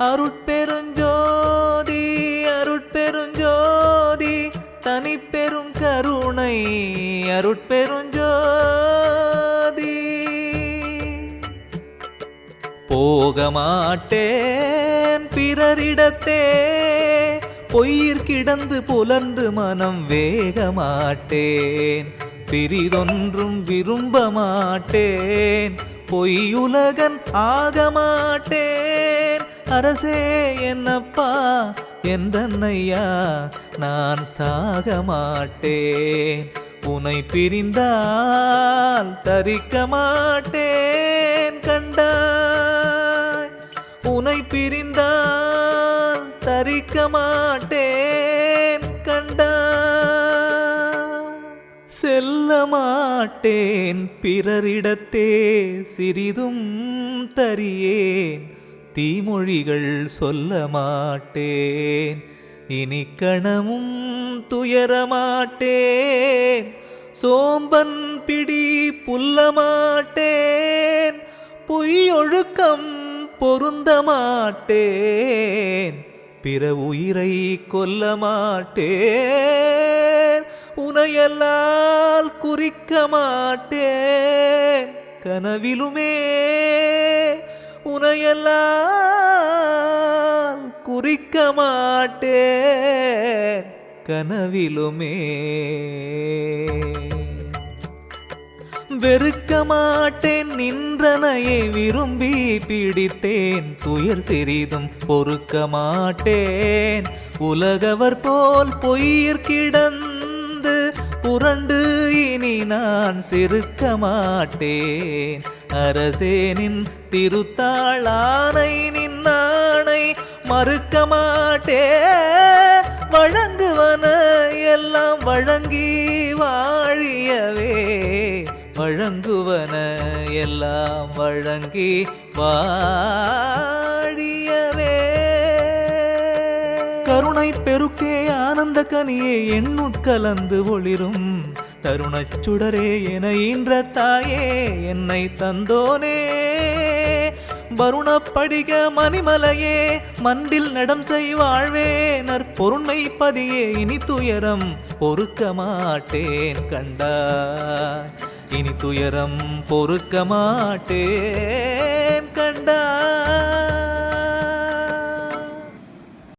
அருட்பெருஞ்சோதி அருட்பெருஞ்சோதி தனிப்பெரும் கருணை அருட்பெருஞ்சோதி. போக மாட்டேன் பிறரிடத்தே பொய்யிற் கிடந்து புலந்து மனம் வேக மாட்டேன் பிரிதொன்றும் விரும்ப மாட்டேன் பொய்யுலகன் ஆக மாட்டேன் அரசே என்னப்பா? எந்தன்னையா நான் சாக மாட்டேன். உனை பிரிந்தால் தரிக்க மாட்டேன் கண்டாய். உனை பிரிந்தால் தரிக்க மாட்டேன் கண்டாய். செல்ல மாட்டேன் பிறரிடத்தே சிறிதும் தரியேன். தீமொழிகள் சொல்ல மாட்டேன். இனி கணமும் துயரமாட்டேன் சோம்பன் பிடி புல்ல மாட்டேன். பொய்யொழுக்கம் பொருந்த மாட்டேன். பிற உயிரை கொல்ல மாட்டேன். உனையல்லால் குறிக்க மாட்டேன். கனவிலுமே உனையல்லால் குறிக்க மாட்டேன் கனவிலுமே. வெறுக்க மாட்டேன் நின்றனையை விரும்பி பிடித்தேன். துயர் சிறிதும் பொறுக்க மாட்டேன். உலகவர் போல் பொய்யிற் கிடந்து புரண்டு இனி நான் சிறுக்க மாட்டேன். அரசேனின் திருத்தாளானை நின்னானை மறுக்க மாட்டே. வழங்குவன எல்லாம் வழங்கி வாழியவே. வழங்குவன எல்லாம் வழங்கி வாழியவே. கருணை பெருக்கே ஆனந்த கனியே எண்ணுட்கலந்து ஒளிரும். தருணச் சுடரே என ஈன்ற தாயே என்னை தந்தோனே. வருணப்படிக மணிமலையே மண்டில் நடம் செய்வாழ்வே நற்பொருண்மை பதியே இனி துயரம் பொறுக்க மாட்டேன் கண்டா. இனி துயரம் பொறுக்க மாட்டேன்